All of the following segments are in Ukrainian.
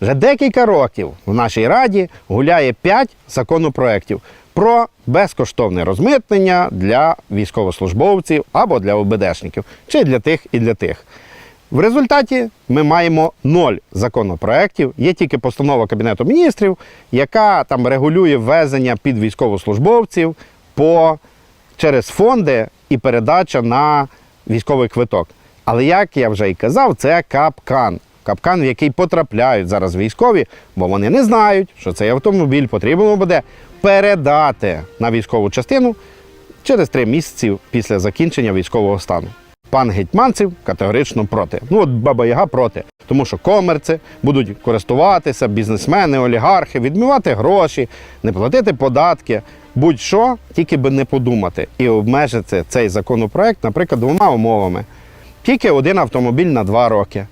Вже декілька років в нашій раді гуляє 5 законопроєктів про безкоштовне розмитнення для військовослужбовців або для ОБДшників, чи для тих і для тих. В результаті ми маємо ноль законопроєктів. Є тільки постанова Кабінету міністрів, яка там регулює ввезення під військовослужбовців по, через фонди і передача на військовий квиток. Але як я вже і казав, це капкан. Капкан, в який потрапляють зараз військові, бо вони не знають, що цей автомобіль потрібно буде передати на військову частину через три місяці після закінчення військового стану. Пан Гетьманцев категорично проти. Ну от Баба Яга проти, тому що комерці будуть користуватися, бізнесмени, олігархи, відмивати гроші, не платити податки, будь-що, тільки би не подумати і обмежити цей законопроект, наприклад, двома умовами. Тільки один автомобіль на два роки.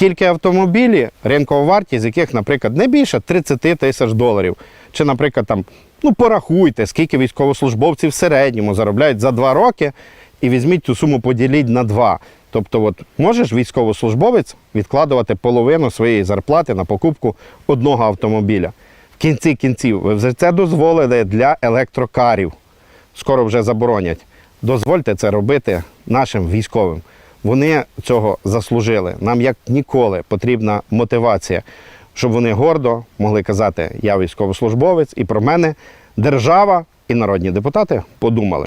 Тільки автомобілі, ринкова вартість, яких, наприклад, не більше 30 тисяч доларів. Чи, наприклад, там, ну порахуйте, скільки військовослужбовців в середньому заробляють за два роки, і візьміть цю суму, поділіть на два. Тобто, от можеш військовослужбовець відкладувати половину своєї зарплати на покупку одного автомобіля. В кінці кінців ви вже це дозволили для електрокарів. Скоро вже заборонять. Дозвольте це робити нашим військовим. Вони цього заслужили. Нам як ніколи потрібна мотивація, щоб вони гордо могли казати, я військовослужбовець, і про мене держава і народні депутати подумали.